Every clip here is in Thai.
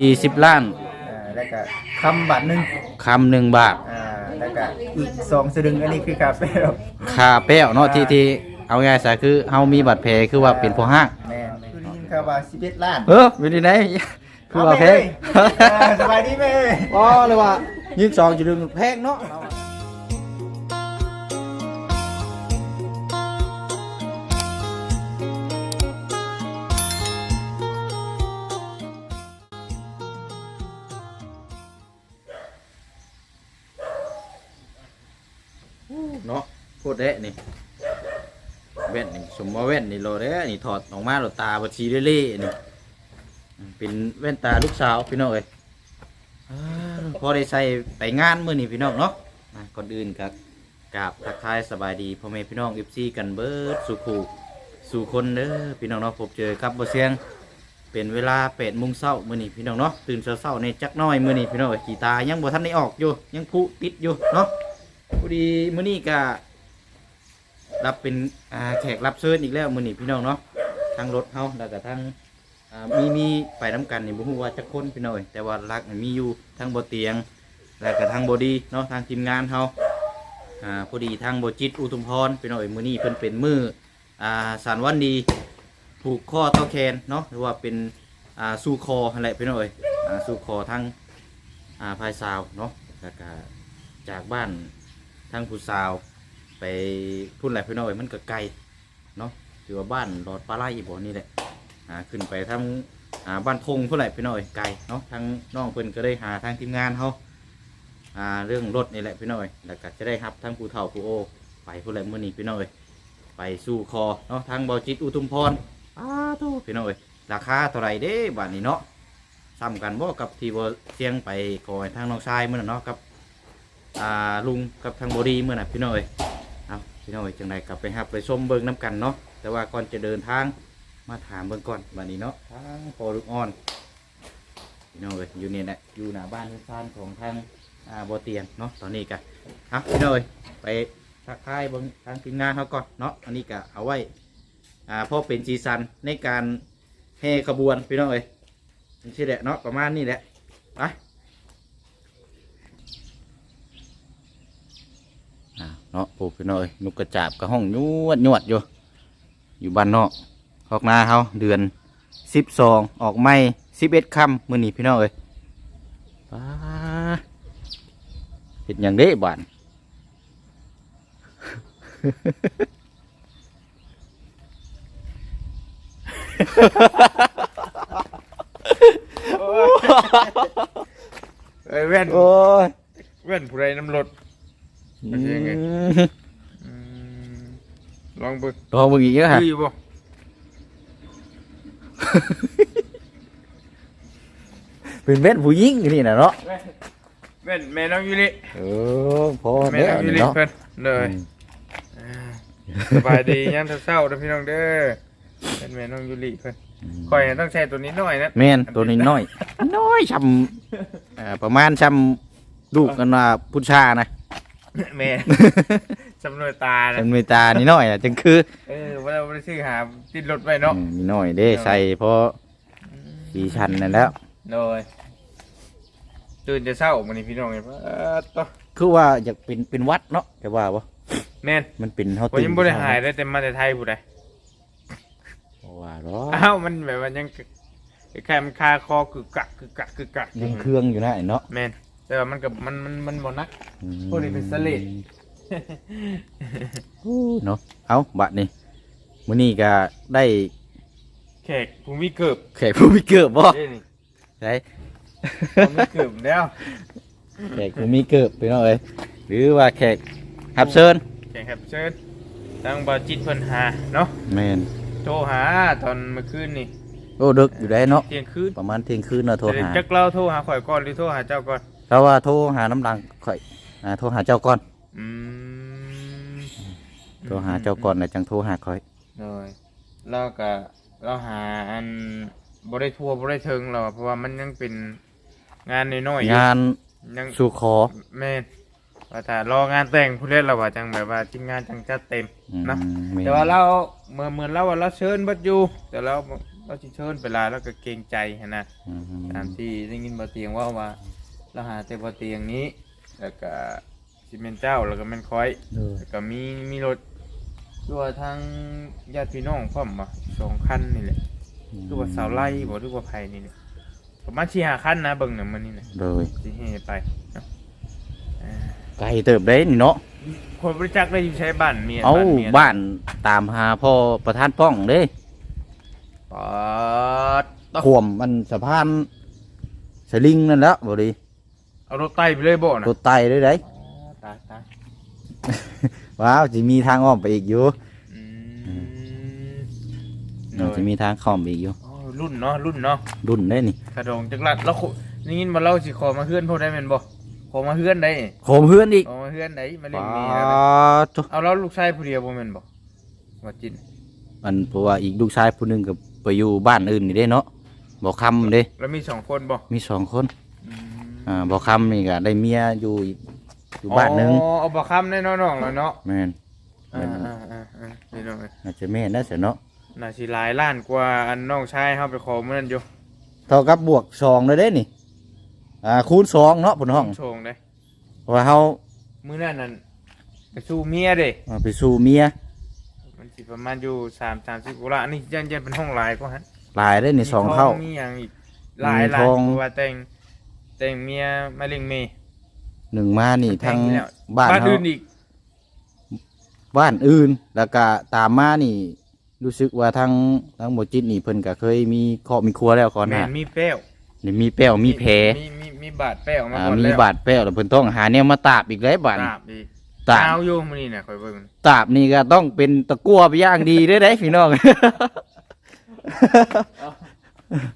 สี่สิบล้านอ่าแล้วก็คำบาทหนึงคำหนึ่งบาทอ่าแล้วก็อีกสองสลึงอันนี้คือคาเฟ่ค่าแป้วเนาะที่ที่เอาง่ายๆซะคือเฮามีบัตรแผลคือว่าเป็นพอห้าง แม่นคือได้ยินข่าวว่า11ล้านเออเป็นที่ไหนคือว่าแพงอ่าสบายดีไหมอ๋อเลยว่ายิงสองจุดหนึ่งแพงเนาะ เด้นี่แว่นนี่สมว่าแว่นนี่โลเด้นี่ถอดออกมาโลตาบัชีเล่ๆนี่เป็นแว่นตาลูกสาวพี่น้องเอ้ยอ่าพอได้ใส่ไปงานมื้อนี้พี่น้องเนาะอะก่อนอื่นครับกราบทักทายสบายดีพ่อแม่พี่น้อง FC กันเบิดสู่คู่สู่คนเด้อพี่น้องเนาะพบเจอกับบ่เสียง เป็นเวลา8โมงเช้ามื้อนี้พี่น้องเนาะตื่นเช้าๆในจักหน้อยมื้อนี้พี่น้องเอ้ยขี้ตายังบ่ทันได้ออกอยู่ยังพุติดอยู่เนาะพอดีมื้อนี้ก็ รับเป็นอ่าแขกรับเชิญอีกแล้วมื้อนี้พี่น้องเนาะทั้งรถเฮาแล้วก็ทั้งอ่ามีมีไปน้ำกันนี่บ่ฮู้ว่าจักคนพี่น้อยแต่ว่ารักนี่มีอยู่ทั้งบ่เตียง แล้วก็ทางบดีเนาะทางทีมงานเฮาอ่าพอดีทางบ่จิตอุทุมพรพี่น้อยมื้อนี้เพิ่นเป็นมืออ่าสารวันดีผูกข้อต่อแขนเนาะหรือว่าเป็นอ่าสู่คอนั่นแหละพี่น้อยอ่าสู่คอทางอ่าภายสาวเนาะแล้วก็จากบ้านทางผู้สาว ไปพุ่นแหลพี่น้อยมันก็ไกลเนาะถือว่าบ้านหลอดปลาไหลอีบ่นี่แหละอ่าขึ้นไปทำอ่าบ้านทงเท่าไหร่พี่น้อยไกลเนาะทางน้องเพิ่นก็ได้หาทางทีมงานเขาอ่าเรื่องรถนี่แหละพี่น้อยแล้วก็จะได้รับทั้งผู้เฒ่าผู้โอไปผู้ใดมื่อนี้พี่น้อยไปสู่คอเนาะทางบอจิตอุทุมพรอ้าโตพี่น้อยราคาเท่าไรเด้บ้าทนี้เนาะซ้ำกันบ่กับที่บเสียงไปคอยทางน้องชายเมื่อนั้นเนาะกับอ่าลุงกับทางบอดีเมื่อน่ะพี่น้อยเอา พี่น้อยจังไดกลับไปหับไปชมเบิ่งน้กันเนาะแต่ว่าก่อนจะเดินทางมาถามเบิ่งก่อนวันนี้เนาะทางพอลูกอ่อนพี่น้องเอ้ยอยู่เนี่ยแหละอยู่หน้าบ้านที่ซ่านของทางอ่าบ่เตียงเนาะตอนนี้กะเอาพี่น้องเอ้ยไปทักทายเบิงทางทีมงานเขาก่อนเนาะอันนี้กะเอาไว้อ่าพอเป็นซีซันในการแห่ขบวนพี่น้องเอ้ยนี่แหละเนาะประมาณนี้แหละไปอ่า เนาะโอ้พี่น้องเอ้ยนุกกระจาบกับห้องยวดยวดอยู่อยู่บ้านนอกออกนาเฮาเดือนสิบสองออกไม่สิบเอ็ดค่ำมื้อนี้พี่น้องเอ้ยป้าเห็ดหยังเด้บ้านเอ้ยแว่นโอ้ยแว่นผู้ใดน้ำรถ เป็นยังไงอืมลองเบิ่งรอมึงอีกแล้วฮะ คืออยู่บ่ เป็นเว้นผู้หญิงนี่นะเนาะแว่นแม่น้องยูริเออพอแม่แม่น้องยูริเนาะเพิ่นเลยอืมสบายดียันเศร้าๆเด้อพี่น้องเด้อเป็นแม่น้องยูริเพิ่นข่อยต้องใช้ตัวนี้หน่อยนะแม่นตัวนี้น้อยน้อยชำอ่าประมาณชำลูกกันว่าพุชานะ แม่สำนวนตานะจำเมตานี่น้อยอะจังคือเออว่าเราบ่ได้ซื้อหาติดรถไว้เนาะอืมมีน้อยเด้ใส่เพราะสีชันนั่นแหล้วโดยตื่นจะเศร้ามื้อนี้พี่น้องเอ้ยเออต่อคือว่าอยากเป็นเป็นวัดเนาะแต่ว่าบ่แม่นมันเป็นเฮาว่ายังบ่ได้หายได้แต่มาแต่ไทยผู้ใดบ่ว่าหรออ้าวมันแบบว่ายังแค่มันคาคอกึกกักกึกกักกึกกักยังเครื่องอยู่นะไอ้เนาะแมน แต่ว่ามันกับมันมันมันบ่นัก พวกนี้เป็นสลิดเนาะเอาบัดนี้มื้อนี้ก็ได้แขกภูมิเกิบแขกผู้มีเกิบบ่เด้นี่ได้ภูมิเกิบแล้วแขกผู้มีเกิบไปเนาะเอ้ยหรือว่าแขกรับเชิญแขกครับเชิญตั้งบาจิตเพิ่นหาเนาะแม่นโทรหาตอนเมื่อคืนนี่โอ้ดึกอยู่ได้เนาะเที่ยงคืนประมาณเที่ยงคืนเนาะโทรแต่หาจักเราโทรหาข่อยก่อนหรือโทรหาเจ้าก่อน เพราะว่าโทรหาน้ำดังข่อยอ่าโทรหาเจ้าก่อนอืมโทรหาเจ้าก่อนแล้วจังโทรหาข่อยเลยเราก็เราหาอันบ่ได้ทั่วบ่ได้ถึงหรอกเพราะว่ามันยังเป็นงานน้อยๆอยู่งานยังสู่ขอ แม่นว่าแต่รองานแต่งผู้เล่นเราว่าจังแบบว่าทีมงานจังจัดเต็มอืมนะม่นแต่ว่าเราเมื่อเหมือนเราว่าเราเชิญเบัดอยู่แต่เราเราสิเชิญไปลาแล้วก็เกรงใจหั้นนะอืมตามที่ได้ยินบ่เตียงว่าว่า เราหาแต่บ่เตียงนี้ แล้วก็สิเป็นเจ้าแล้วก็แม่นคอยโดยแล้วก็มีมีรถตัวทางญาติพี่น้องพร้อมบ่สองคันนี่แหละตัวว่าสาวไล่บ่หรือว่าไผนี่แหละประมาณ4 5คันนะเบิ่งน่ะมันนี่น่ะโดยสิเฮไปเนาะอ่าไกลเติบได้นี่เนาะคนบริจาคได้อยู่ใช้บ้านเมียเอาบ้านเมียบ้านตามหาพ่อประธานป้องเด้ปอด ขวมมันสะพานสลิงนั่นแหล้วบ่ดี เอารถไต่ไปเลยบ่นะรถไตด้วยได้อ๋อตายตายว้าวจะมีทางอ้อมไปอีกอยู่อืมมันจะมีทางข้อมไปอีกอยู่ อ๋อรุ่นเนาะรุ่นเนาะรุ่นได้นี่กระดงจักรัดแล้วคุนี่ยินมาเล่าสิขอมาเฮือนพวกได้แม่นบ่ขอมาเฮือนได้โคมเพื่อนอีกขอมาเฮือนได้มาเล่นป้ามีนะตุ๊เอาแล้วลูกชายผู้เดียวบ่แม่นบ่ว่าจินมันเพราะว่าอีกลูกชายผู้หนึงก็ไปอยู่บ้านอื่นนี่เด้เนาะบ่คำเด้ แล้วมีสองคนบ่มีสองคน อืมอ่าบ่คำนี่ก็ได้เมียอยู่อีกอยู่บ้านหนึงอ๋อเอาบ่คำแน่นอนน้องแล้วเนาะแม่นอ่าอ่าอ่าอ่านี่น้องเอ้ยอาจจะแม่นนะเสียเนาะน่าสิหลายล้านกว่าอันน้องชายเฮาไปขอมื้อนั้นอยู่เท่ากับบวกสองเลยเด้นี่อ่าคูณสองเนาะพุ่นห้องโชงเด้เพราะว่าเฮามื้อนั้นนั่นไปสู้เมียเด้ อ่าไปสู่เมียมันสิประมาณอยู่สามสามสิบกว่าละอันนี้ยันยันเป็นห้องหลายก็ฮะหลายได้นี่สองเข้ามีอย่างอีกหลายมีหลายทองเพราะว่าแต่ง แต่งเมียมาเลี้ยงเมย์หนึ่งมานี่แต่ทั้งอยู่แล้วบ้านบ้านเฮาอื่นอีกบ้านอื่น แล้วก็ตามมานี่ รู้สึกว่าทั้งทั้งหมดจิตนี่เพิ่นก็เคยมีครอบมีครัวแล้วก่อนแมนะนมีแป้วนี่มีแป้วมีแผลมีมีมีบาดแป้วมาอ่าก่อนมีแล้วบาดแป้วแล้วเพิ่นต้องหาแนวมาตาบอีกแล้วบาดตาบอีกตาบเอาอยู่มื้อนี้น่ะคอยเบิ่งตาบนี่ก็ต้องเป็นตะกั่วไปอย่างดีเด้อเด้พี่น้อง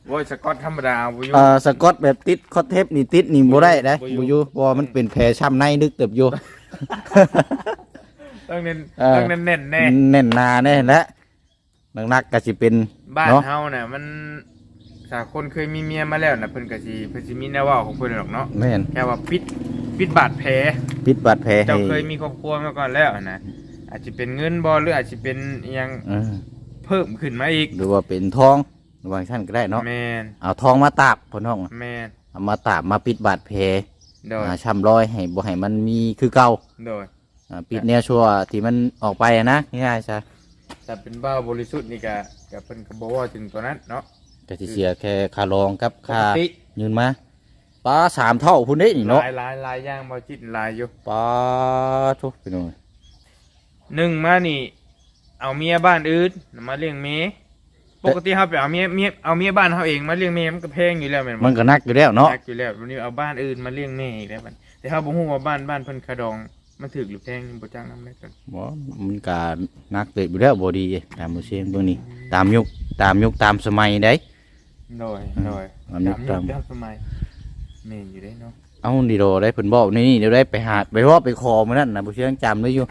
โว้ยสกอตธรรมดาเอาบ่อยู่ เอ่อสกอตแบบติดคอตเทปนี่ติดนี่บ่ได้นะบ่อยู่ บ่อยู่เพราะว่ามันเป็นแผลช้ำในนึกเติบอยู่ ต้องเน้นเออ ต้องเน้นแน่นแน่แน่นหนาแน่และนักๆก็สิเป็นบ้านเนาะเฮาน่ะมันสาคนเคยมีเมียมาแล้วน่ะเพิ่นก็สิเพิ่นสิมีแนวเว้าของเพิ่นหรอกเนาะแม่นแค่ว่าปิดปิดบาดแผล ปิดบาดแผลให้เจ้าเคยมีครอบครัวมาก่อนแล้วนะอาจจะเป็นเงินบอหรืออาจจะเป็นอิหยังเออเพิ่มขึ้นมาอีกหรือว่าเป็นทอง บางท่านก็ได้เนาะแมนเอาทองมาตาบพ่นห้องแมนเอามาตาบมาปิดบาดแผลโดยอ่าช้ำรอยให้บ่ให้มันมีคือเก่าโดย อ่าปิดแนวชั่วที่มันออกไปอะนะง่ายๆซะแต่เป็นบ้าวบริสุทธิ์นี่ก็ก็เพิ่นก็บอกว่าถึงตัวนั้นเนาะก็สิเสียแค่ค่ารองกับปค่ากติยืนมาปลาสามเท่าพุ่นเด้นี่หเนาะลายหลายหลายอย่างบ่จิตหลายอยู่ปลาทุกพี่น้องหนึ่งมานี่ เอาเมียบ้านอื่นมาเลี้ยงเมีย ปกติเฮาไปเอาเมียเมียเอาเมียบ้านเฮาเองมาเลี้ยงเมียมันก็แพงอยู่แล้วแม่นบ่มันก็นักอยู่แล้วเนาะยกอยู่แล้ววันนี้เอาบ้านอื่นมาเลี้ยงเมียอีกแล้วบัดแต่เฮาบ่ฮู้ว่าบ้านบ้านเพิ่นขะดองมันถูกหรือแพงบ่จังนำได้กันบ่มันก็นักเตะอยู่แล้วบ่ดีตามมือเสียงเบิ่งนี่ตามยุคตามยุคตามสมัยได้โดยโดยอันนี้จำตามจำสมัยเมนอยู่ได้เนาะ เอาดีโดได้เพิ่นบอกนี่เดี๋ยวได้ไปหาไปว่าไปขอมื้อนั้นน่ะบ่เชื่อจำได้อยู่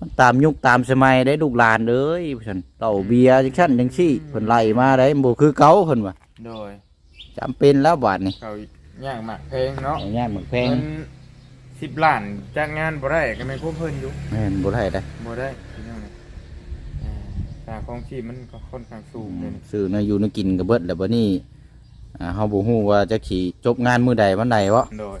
มันตามยุคตามสมัยได้ลูกหลานเอ้ยเพิ่นเต่าเบียร์จังซั่นจังซี่เพิ่นไล่มาได้บ่คือเก่าเพิ่นว่าโดยจำเป็นแล้วบาดนี่เขาย่างหมักเพลงเนาะเอาย่านหมึกแพงเงินสิบล้านจ้างงานบ่ได้ก็ไม่คุ้มเพิ่นอยู่แม่นบ่ได้ได้บ่ได้พี่น้องเนี่ยอ่าค่าของชีพมันก็ค่อนข้างสูงเลยซื้อในอยู่ในกินก็เบิดแล้วบัดนี้อ่าเฮาบ่ฮู้ว่าจะขี่จบงานมื้อใดวันใดวะโดย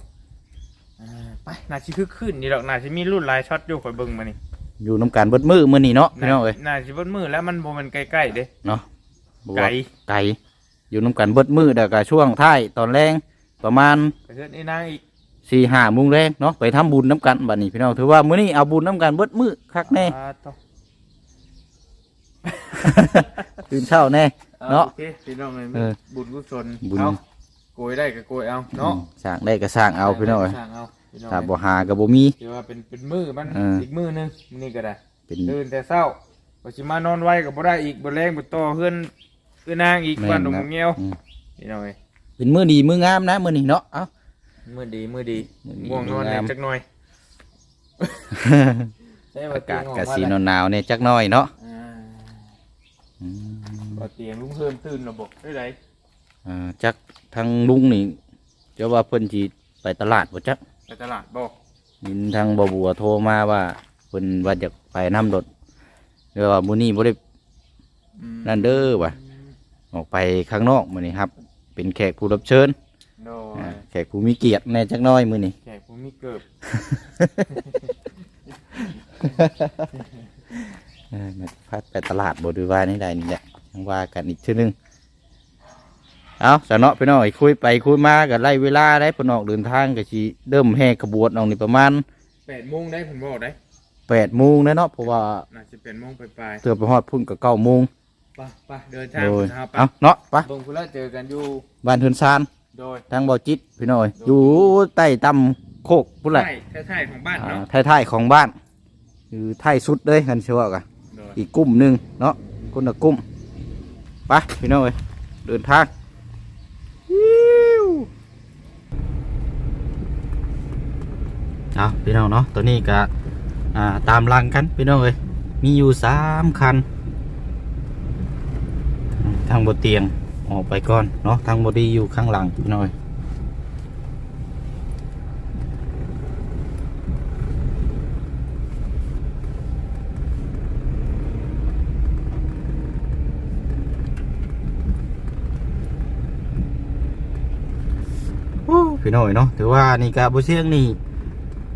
อ่า ไปน่าสิคือขึ้นนี่ดอกน่าสิมีรุ่นหลายช็อตอยู่ข่อยเบิ่งมานี่อยู่นํกันเบิดมื้อมื้อนี้เนาะพี่น้องเอ้ยน่าสิเบิดมือแล้วมันบ่แม่นใกล้ๆเด้เนาะบ่ไกลว่าไกลอยู่นํกันเบิดมื้อแล้วก็ช่วงท้ายตอนแรงประมาณกระเทือนไอ้นางอีกสี่ห้าโมงแรงเนาะไปทำบุญน้ำกันบัดนี้พี่น้องถือว่ามื้อนี้เอาบุญน้ำกันเบิดมื้อคักแน่อ่าต่อตื่นเช้าแน่เนาะโอเคพี่น้องเลยเออบุญกุศลบุญเอาโกยได้ก็โกยเอาเนาะสร้างได้ก็สร้างเอาพี่น้องเอ้ยสร้างเอา พี่น้องถ้าเอ้ยบ่หาก็บ่มีถือว่าเป็นเป็นมือมันเอออี อีกมือหนึงมื้อนี่ก็ได้เป็น ตื่นแต่เช้าบ่สิมานอนไว้ก็บ่ได้อีกบ่แรงบ่ต่อเฮือนเอื้อนางอีกแม่นบ้านดงครับ เงี้ยวอืมพี่น้องเอ้ยเป็นมื้อดีมื้องามนะมื้อนี้เนาะเอ้า มื้อดีมื้อดีมื้อดีง่วงนอนมื้องามแหน่จักหน่อยใช่ว่อากาศเตียงก็ออสีมาแล้วหนาวๆเนี่ยจักหน่อยเนาะอ่าอืมบ่เตียงลุงเพิ่มตื่นระบบได้ไดอ่าจักทางลุงนี่เจะว่าเพิ่นสิไปตลาดบ่จัก ไปตลาดบ่ยินทางบ่บัวโทรมาว่าเพิ่นว่าจะไปนํรถเดี๋ยวว่ามื้อนี้บ่ได้อืมนั่นเด้อว่ะออกไปข้างนอกมื้อนี้ครับ เป็นแขกผู้รับเชิญโดยอ่าแขกผู้มีเกียรติแน่จักหน้อยมื้อนี้ แขกผู้มีเกิบเออมาพัดไปตลาดบ่ดูว่านี่ได้นี่แหละยังว่ากันอีกชื่อนึง เอาสะเนาะพี่น้อยคุยไปคุยมาก็ไล่เวลาได้เพนออกเดินทางก็สิเริ่มแห่ขบวนออกนี่ประมาณแปดโมงได้ผมบอกได้8โมงแล้วเนาะเพราะว่าน่าจะเป็นโมงปลายเตือไปฮอดพุ่นก็9โมงๆไปไปเดินทางโดยนะครับไปเอาเนาะไปเบิ่งพุ่นแล้วเจอกันอยู่บ้านเทือนซานโดยทางบ่อจิตพี่น้อยอยู่ใต้ตำโคกพุ่นแหละใช่ใช่ของบ้านอ่าเนาะท้ายๆของบ้านคือท้ายสุดเลยกันเชื่อกันโดยอีกกลุ่มหนึ่งเนาะคนละกลุ่มไปพี่น้องเอ้ยเดินทางอิ๊ว เอาพี่น้องเนาะตัวนี้ก็ตามลังกันพี่น้องเลยมีอยู่สามคัน ทางบนเตียงออกไปก่อนเนาะทางบดีอยู่ข้างหลังพี่น้องเลย พี่น้อยเนาะถือว่านี่กาบุเชียงนี่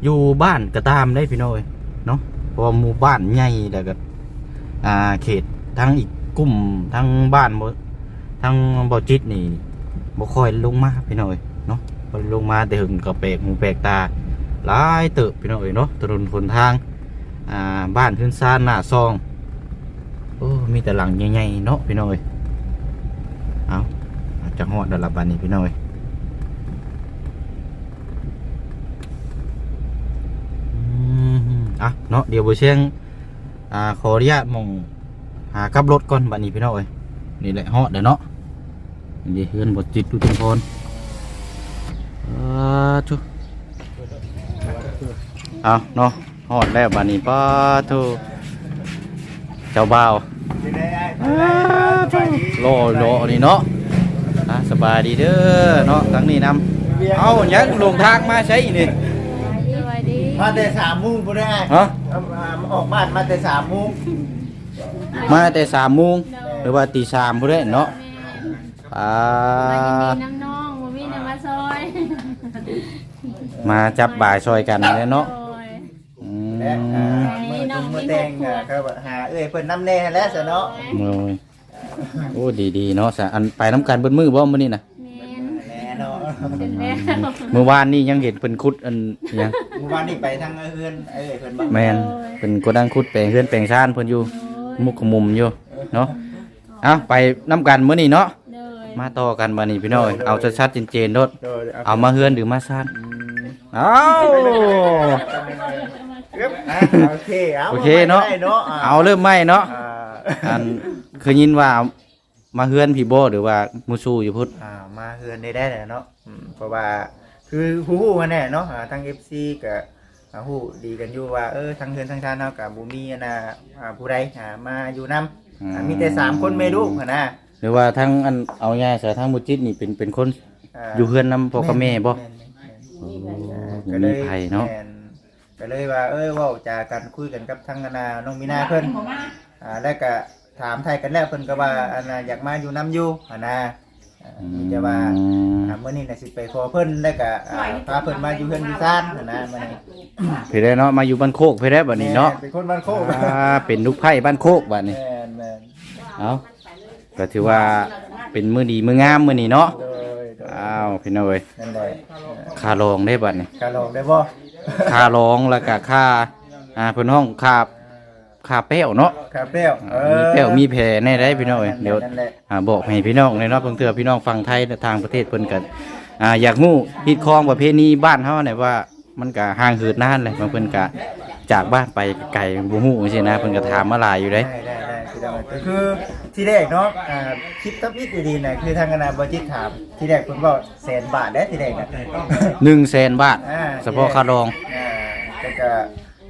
อยู่บ้านก็ตามได้พี่น้อยเนาะเพราะหมู่บ้านใหญ่แล้วก็อ่าเขตทั้งอีกกลุ่มทั้งบ้านบ่ทั้งบ่อจิตนี่บ่ค่อยลงมาพี่น้อยเนาะบ่ลงมาแต่หึงก็แปลกหูแปลกตาหลายเติบพี่น้อยเนาะถนนหนทางอ่าบ้านพื้นซานหน้าซองโอ้มีแต่หลังใหญ่ๆเนาะพี่น้อยเอาจะฮอดแล้วล่ะบัดนี้พี่น้อย อืม อะเนาะเดี๋ยวบุเชียงอ่าขออนุญาตมองหาขับรถก่อนบัดนี้พี่น้องเอ้ยนี่แหละฮอดเดี๋ยวเนาะนี่เฮือนบดจิตดูทุกคนออทุเอาเนาะฮอดแล้วบัดนี้ป้าทุเจ้าบ่าวจะได้ได้อ้าโลโลนี่เนาะสบายดีเด้อเนาะทั้งนี้นำเอาหยังลงทางมาใช้นี่ มาแต่สามโมุ้งพุ่นได้ฮะเอามาออกบ้านมาแต่สามโมุ้งมาแต่สามโมงหรือว่าตีสามพุ่นเด้เนาะอ่ามายินดีน้ำน้องบ่มีน้ำมาซอยมาจับบ่ายซอยกันเลยเนาะโอ้ยอืและอ่ามมือตุ้มมือแตงอะก็หาเอ้ยเพิ่นน้ำแน่แล้วซะเนาะโอ้ยโอ้ดีดีๆเนาะสะอันไปน้ำกันเบิ้มือบ่มื้อนี้นะแม่นแน่ เนาะเป็นแล้วเมื่อวานนี่ยังเห็นเป็นคุดอันหยังเมื่อวานนี้ไปทางเฮือนเอ้ยเพิ่นบ่แมนเป็นกระดังคุดแปลงเฮือนแปลงชานเพิ่นอยู่ มุกขมุมอยู่เนาะเอาไปน้ำกันมื้อนี้เนาะเลย มาต่อกันบัดนี้พี่น้อยเอาชัดๆเจนๆโดดโดยเอามาเฮือนหรือมาชานอืมเอาครับอะโอเคเอาโอเคเนาะได้เนาะอะเอาเริ่มไหมเนาะอ่าอันเคยยินว่า มาเฮือนพี่โบหรือว่ามูซูอยู่พุทธอ่ามาเฮือนได้ได้แหละเนาะอืมเพราะว่าคือฮู้ๆกันแน่เนาะอ่าทั้ง FC กับอ่าฮู้ดีกันอยู่ว่าเออทั้งเฮือนทั้งชาติเนาะกับบ่มีอันน่ะอ่าผู้ใดหามาอยู่นํอ่ามีแต่สามคนไม่รู้หั่นน่ะหรือว่าทั้งอันเอาง่ายๆสายทั้งมุจิตนี่เป็นเป็นคนาอยู่เฮือนนํพ่อกับแม่บ่แนๆโอ้ๆก็มีไผเนาะแม่ก็เลยว่าเอ้ยเว้าจากันคุยกันกับทั้งอันน่ะน้องมีนาเพิ่นอ่าแล้วก็ ถามไทยกันแล้วเพิ่นก็ว่าอันน่ะอยากมาอยู่นํอยู่หั่นน่ะอ่ามีแต่ว่าอ่ามื่อนี้น่ะสิไปขอเพิ่นแล้วก็อ่าพาเพิ่นมาอยู่เฮือนอยู่ซ่านนั่นนะมื้อนี้พี่ได้เนาะมาอยู่บ้านโคกพี่ได้บัดนี้เนาะแม่เป็นคนบ้านโคกอ่าเป็นลูกไผ่บ้านโคกบัดนี้ แม่นแม่นเอาก็ถือว่าเป็นมื้อดีมื้องามมื้อนี้เนาะ โดยโดยอ้าวพี่น้อยนั่นแหละค่ารองได้บัดนี้การลองได้บ่ ค่ารองแล้วก็ค่าอ่าเพิ่นห้องค่า ค่าแป้วเนาะครับเปรี้ยวเอมีอแป้วมีแผลแน่ได้พี่น้อยเดี๋ยวนั่นแหละ อ่าบอกให้พี่น้องในเนาะเพิ่งเตือพี่น้องฟังไทยและทางประเทศเพิ่นกันอ่าอยากงู้ฮิตคลองประเพณีบ้านเฮาเนี่ยว่ามันก็ห่างเหินนานเลยบางเพิ่นก็จากบ้านไปไกลบ่ฮู้จังซี่นะเพิ่นก็ถามมาหลายอยู่เด้ ได้ได้ได้คือได้ก็คือที่แรกเนาะอ่าคลิปทับอิดดีๆน่ะคือทางคณะบ่จิตถามที่แรกเพิ่นบอกแสนบาทเด้อที่แรกน่ะ100,000บาทอ่า เฉพาะค่ารอง อ่าแต่ก็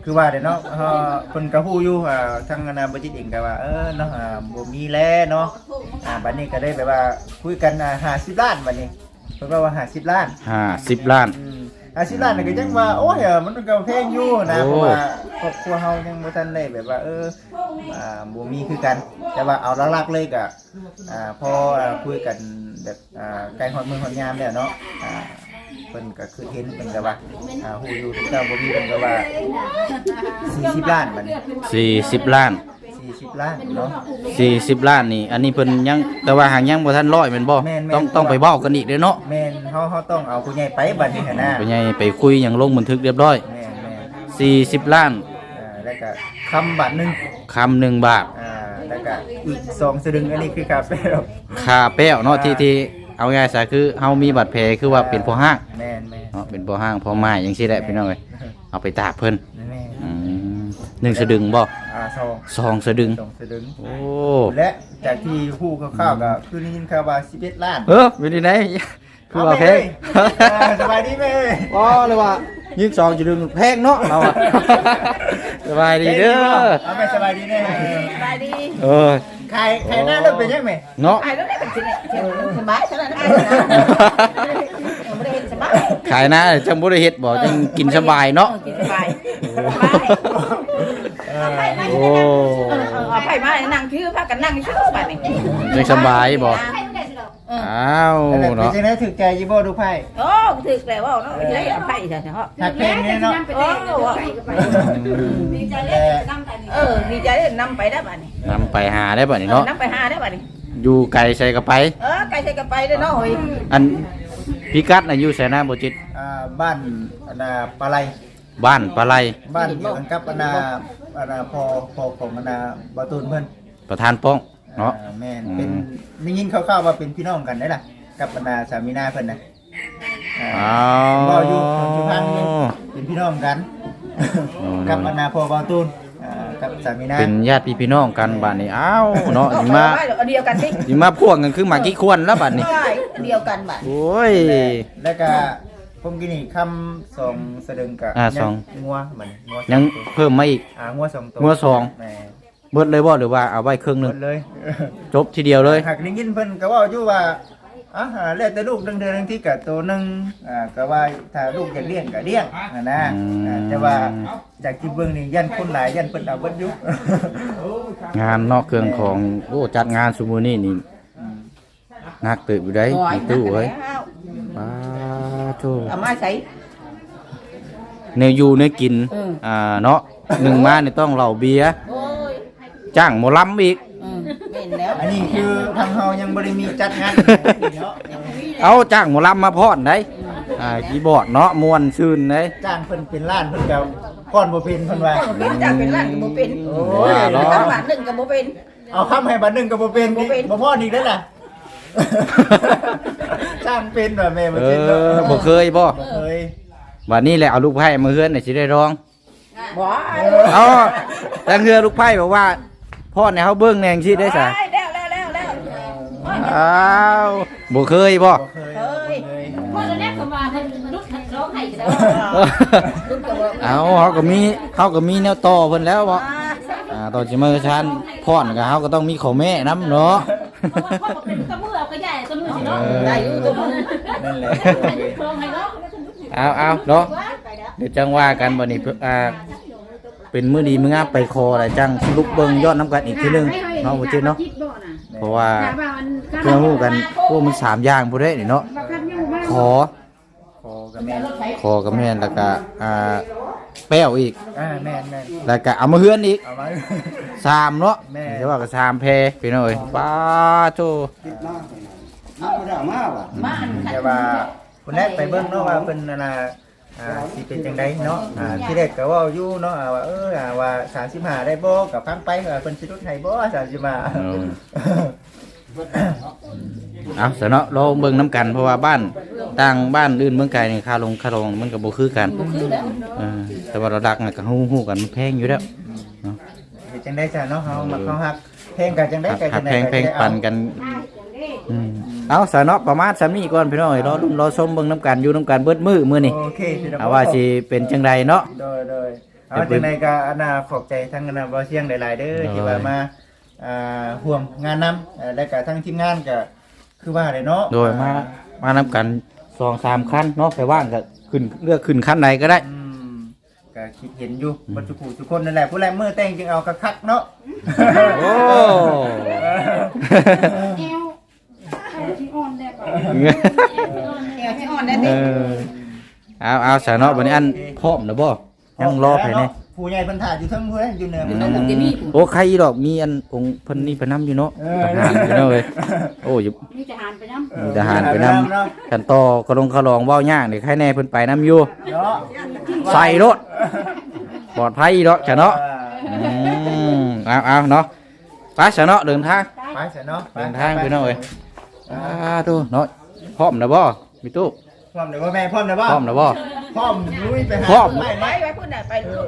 คือว่าเดี๋ยวเนาะเฮาเพิ่นก็ฮู้อยู่อ่าทางคณะบ่จิตเองก็ว่าเออเนาะอ่าบ่มีแลเนาะอ่าบัดนี้ก็ได้แบบว่าคุยกันอ่า50ล้านบัดนี้เพิ่นว่าว่า50ล้าน50ล้าน อืมอาชีพล้านนี่ก็ยังว่าโอ้ยเออมันก็แพงอยู่นะโอ้ เพราะว่าครอบครัวเฮายังบ่ทันได้แบบว่าเอออ่าบ่มีคือกัน แต่ว่าเอาหลักๆเลยก็อ่าพออ่าคุยกันแบบอ่าใกล้ฮอดมื้อฮอดยามแล้วเนาะอ่าเพิ่นก็คือเห็นเพิ่นก็ว่าอ่าฮู้อยู่ที่เจ้าบ่มีเพิ่นก็ว่า40ล้านบัดนี้สี่สิบล้าน40ล้านเนาะ สี่สิบล้านนี่ อันนี้เพิ่นยังแต่ว่าหางยังบ่ทันร้อยแม่นบ่แม่นๆ ต้องต้องไปเว้ากันอีกเด้อเนาะแม่นเฮาเฮาต้องเอาผู้ใหญ่ไปบัดนี้หั่นนะไปไงไปคุยหยังลงบันทึกเรียบร้อยแม่นแม่นสี่สิบล้านอ่าแล้วก็คำบาทหนึงคำหนึ่งบาทอ่าแล้วก็อีกสองสลึงอันนี้คือกาแฟครับค่าแป้วเนาะที่ที่ เอาง่ายซะคือเฮามีบาดแผลคือว่าเป็นพอห้างแม่นแม่นเนาะเป็นพอห้างพอไม้จังซี่แหละพี่น้องเอ้ยเอาไปตากเพิ่นแม่นอืมหนึ่งสะดึงบ่อ่าสองสองสะดึง สองสลึงโอ้และจากที่ฮู้คร่าวๆก็คือได้ยินข่าวว่า11ล้านเออเป็นที่ไหนคือว่าแพงอ่าสบายดีไหมเอ้ยอ๋อเลยว่ายิงสองสะดึงแพงเนาะเราอะสบายดีเด้อ เอาไปสบายดีแน่สบายดี เออ ใครใครหน้าเริ่มเป็นยังไงเนาะไอ้แล้วได้เป็นสิเนี่ยเสียงสบายขนาดนั้นไม่ได้เห็นสบายขายนะจังบ่ได้เฮ็ดบ่จังกินสบายเนาะ กินสบายเออโอ้เอาไผ่มานั่งชื่อพากันนั่งชื่อบ้านนี่ยังสบายบ่อ้าวแล้วเป็นเนาะจังได๋ถึกใจยิบ่ดูไพ่โอ้ถึกแล้วว่าเนาะใช่ไผ่ใช่เหรอหักเพลงนี้เนาะ โอ้แต่เออดีใจได้นำไปได้บ้านนี่นำไปหาได้บ่นี่เนาะนำไปหาได้บ้านนี่อยู่ไกลใส่กระไป เออไก่ใส่กันไปได้เนาะเฮ้ยอันพิกัดน่ะอยู่ไสนะบ่จิตอ่าบ้านอันน่ะปลาไหลบ้านปลาไหลบ้านเดียวกันกับอันนาอันนาพอพอของอันนาบาตูนเพิ่นประธานป้องเนาะอ่แม่นอืมเป็นได้ยินคร่าวๆว่าเป็นพี่น้องกันได้ล่ะกับอันนาสามีนาเพิ่นนะอ่าอ้าวบ่อยู่อยู่ทางนี้เป็นพี่น้องกันอ๋อกับอันนาพอบาตูน อ่ากับสามีนาเป็นญาติพี่น้องกันบ้านนี้อ้าวเนาะสิมาเดียวกันสิสิมาพ่วงกันคือหมากี้ควรแล้วบัดนี้เดียวกันบ้านโอ้ย แล้วก็ผมกินนี่คำสองสะดึงกับอ่าสอง งัวเหมือนงัวยังเพิ่มมาอีก อ่างัวสองตัวงัวสองแม่เบิดเลยบ่หรือว่าเอาไว้ครึ่งหหมนึงดเลยจบทีเดียวเลย หากได้ยินเพิ่นก็เว่าอยู่ว่า อ่าแล้วแต่ลูกเดือนเดือนที่กับตัวหนึงอ่าก็ว่าถ้าลูกอยากเลี้ยงก็เลี้ยงอ่านะอืมอ่าแต่ว่าจากที่เบิ่งนี่ยันคนหลายยันเพิ่นเอาเบิดอยู่งานนอกเครื่องของโอ้จัดงานซุมื้อนี้นี่นักตื่นอยู่ได้ในตู้เอ้ยป้าโธ่เอามาใส่แนวอยู่แนวกิน อืม อ่าเนาะหนึ่งมานี่ต้องเหล้าเบียร์โอ้ยจ้างหมอลำอีก อืมเป็นแล้วอันนี้คือทางเฮายังบ่ได้มีจัดงานเนาะเอาจ้างหมอลำมาพอดได้อ่าคีย์บอร์ดเนาะม่วนซื่นได้จ้างเพิ่นเป็นล้านเพิ่นก็ก่อนบ่เป็นเพิ่นว่าเป็นจากเป็นล้านก็บ่เป็นโอ้ยว่าเนาะตั้งบาทหนึ่งก็บ่เป็นเอาคำให้บัดหนึงก็บ่เป็นบ่เป็นบ่พออีกแล้วล่ะจ้างเป็นว่าแม่บ่เอเป็นเนาะอบ่เคยบ่บ่เคยวันนี้แหละเอาลูกไพ่มาเฮือนน่ะสิได้ร้องบ่เอาตั้งเฮือลูกไพ่บอกว่า พ่อในเฮาเบิ่งแนงสิได้ซะแล้วแล้วแล้วแล้วอ้าวบ่เคยบ่บ่เคยเฮ้ยบ่เคยพ่อจะแนกเข้ามาให้ลูกร้องไห้กันแล้วลูกก็บ่เอาเฮาก็มีเฮาก็มีแนวต่อเพิ่นแล้วบ่อ่าตอนสิมาชันพ่อนก็เฮาก็ต้องมีข้อแม่นํเนาะเพราะว่าพ่อบอกเป็นตะมือเอาก็ใหญ่ตะมือสิเนาะได้อยู่ตัวมึงนั่นแหละร้องไห้เนาะเอาเอาเนาะเดี๋ยวจังว่ากันบัดนี้เพิ่นอ่า เป็นมื้อดีมื้องามไปคอแล้วจังลุกเบิ่งยอดน้ำกันอีกทีหนึงเนาะบ่จิตเนาะเพราะว่าเพื่อฮู้กันโอ้มันสามอย่างบ่ได้นี่เนาะขอขอกับแม่คอกับแม่นแล้วก็อ่าแป้วอีกอ่าแม่นแม่นแล้วก็เอามาเฮือนอีกเอามา สามเนาะแม่เรียกว่าก็สามแพรพี่น้อยป้าโตมาอันแต่ว่าคนแรกไปเบิ่งเนาะว่าเพิ่นนั่นน่ะ อ่าสิเป็นจังไดเนาะอ่าที่แรกก็เว้าอยู่เนาะอ่าว่าเอออ่าว่า35ได้บ่ก็ฟังไปว่าเพิ่นสิลดให้บ่35เออ เอาซะเนาะเราเบิ่งน้ำกันเพราะว่าบ้านต่างบ้านอื่นเมืองไกลนี่ค่าลงค่ารองมันก็บ่คือกันคือแล้วเออแต่ว่าเราดักน่ะก็ฮู้ๆกันมันแพงอยู่แล้วเฮ็ดจังได๋ซะเนาะเฮามาเฮาฮักเพลงกันจังได๋หักก็หัจักงแพได๋งแพงปันกันอืม เอาซะเนาะประมาณซำนี้ก่อนพี่น้อยรอรุ่นรอชมเบิ่งน้ำกันอยู่น้ำกันเบิดมื้อมื้อนี้โอเคสิครับเอาว่าสิเป็นจังใดเนาะ โดยโดยเอาจังไดก็อันน่ะขอบใจทั้งอันน่ะบ่เสียงหลาย ๆ เด้อที่ว่ามาอ่าห่วงงานนำแล้วก็ทั้งทีมงานก็คือว่าได้เนาะโดยมา มานำกันสองสามคันเนาะไปว่างกับขึ้นเลือกขึ้นขั้นไหนก็ได้ อืมก็คิดเห็นอยู่บรรจุกุทุกคนนั่นแหละผู้แลมือแต่งจึงเอากระคักเนาะโอ้ เอวเอว ที่อ่อนได้ก่อนเอวที่อ่อนได้เอติอเอาเอาสาเนาะวันนี้อันพร้อมนะบ่ยังรอภายในผู้ใหญ่เพิ่นถ่ายอยู่เทั้งเพิ่นอยู่เหนืออืเพิ่นมนั่นโอ้ใครดอกมีอันองค์เพิ่นนี่ไปนํอยู่เนาะเออ ทหารอยู่เนาะเว้ยโอ้ยนี่จะหานไปน้ำมีทหารไปนำกันต่อกระลงกระลองเว้ายากนี่ใครแน่เพิ่นไปนํอยู่เนาะใส่รถปลอดภัยเนาะจ้ะเนาะ อืมเอาเอาเนาะไปซะเนาะเดินทาง ไปเสร็จเนาะเดินทางพี่น้องเอ้ย อ่าดูเนาะพร้อมนะบ่มีตู้พร้อมเดี๋ยวว่าแม่พร้อมเดี๋ยวว่าพร้อมนะบ่พร้อมลุยไปหาพร้อมไปไปไหมไว้พูดได้ไปลูก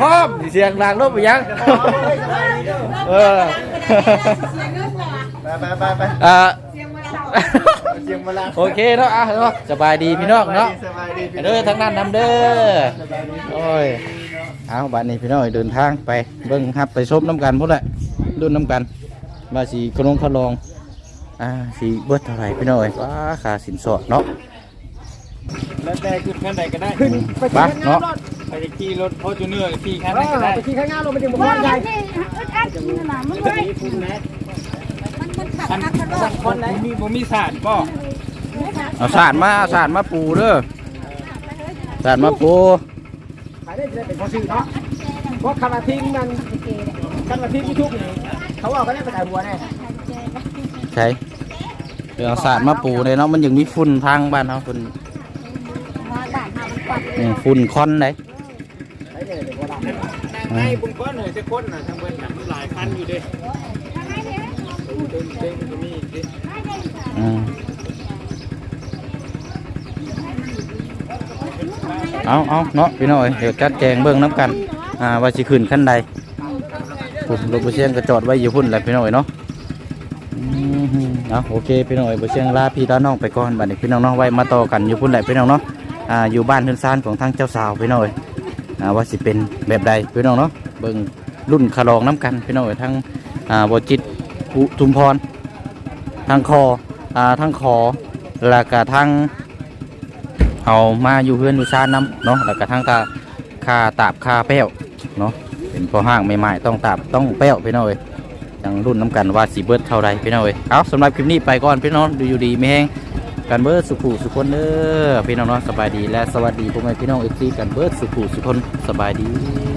พร้อมสิเสียงดังรถไปยังเออไปไปไปไปอ่าเสียงเวลาโอเคเนาะอะเนาะสบายดีพี่น้องเนาะสบายดีพี่น้เด้องอทั้งนั้นนำเด้อโอ้ยเอาบัดนี้พี่น้องเดินทางไปเบิ่งครับไปชมน้ำกันพุ่นแหละรุ่นน้ำกัน ว่าสีกระลงขะลองอ่าสีเบิดเท่าไหร่พี่น้องเอ้ยว้าค่าสินสอดเนาะแล้วแต่ขึ้นขั้นใดก็ได้บ้าเนาะไปขี่รถโพจูเนอร์ขี่ขั้นใดก็ได้ว่าอย่างนี้อึดอัดนี่นะมันเลยอันสักคนไหนมีบ่มีศาสตร์บ่เอาสารมาเอาสารมาปูเด้อสารมาปูขายได้จะเป็นพอซื้อเนาะเพราะคำว่าทิ้งมันคำว่าทิ้งที่ทุกนี่ เขาเอาก็ได้ไปขายหัวแน่ใช่เดี๋ยวเอาสารมาปูเลยเนาะมันยังมีฝุ่นทางบ้านเขาฝุ่นอืมฝุ่นคอนเลยใช้เลยเด็กว่าได้ในบุญก้อนหน่อยจะคนน่ะทางเบิ่นน่ะหลายคันอยู่เด้เต็มเต็มก็มีอีกดิอืมเอาเอาเนาะพี่น้อยเดี๋ยวจัดแจงเบิ่งน้ำกัน อ่าว่าสิขึ้นขั้นใด ผมรถบุเชียงก็จอดไว้อยู่พุ่นแหละพี่น้อยเนาะเอาโอเคพี่น้อยบุเชียงลาพี่ลาน้องไปก่อนบัดนี้พี่น้องน้องไว้มาต่อกันอยู่พุ่นแหละพี่น้องเนาะอ่าอยู่บ้านเทือนซานของทางเจ้าสาวพี่น้อยอ่าว่าสิเป็นแบบใดพี่น้องเนาะเบิ่งรุ่นคารองน้ำกันพี่น้อยทั้งอ่าบจิตอุทุมพรทางคออ่าทั้งคอแล้วก็ทั้งเอามาอยู่เพื่อนอยู่ซานน้ำเนาะแล้วก็ทั้งตาคาตาบคาแป้วเนาะ เป็นพอห้างใหม่ๆต้องตาบต้องแป้วพี่น้องเลยยังรุ่นน้ำกันว่าสีเบิร์ดเท่าไรพี่น้องเลยเอาสำหรับคลิปนี้ไปก่อนพี่น้องดูอยู่ดีไม่แห้งกันเบิร์ดสุขุสุคนเด้อพี่น้องเนาะสบายดีและสวัสดีพ่อแม่พี่น้องเอฟซีกันเบิร์ดสุขุสุคนสบายดี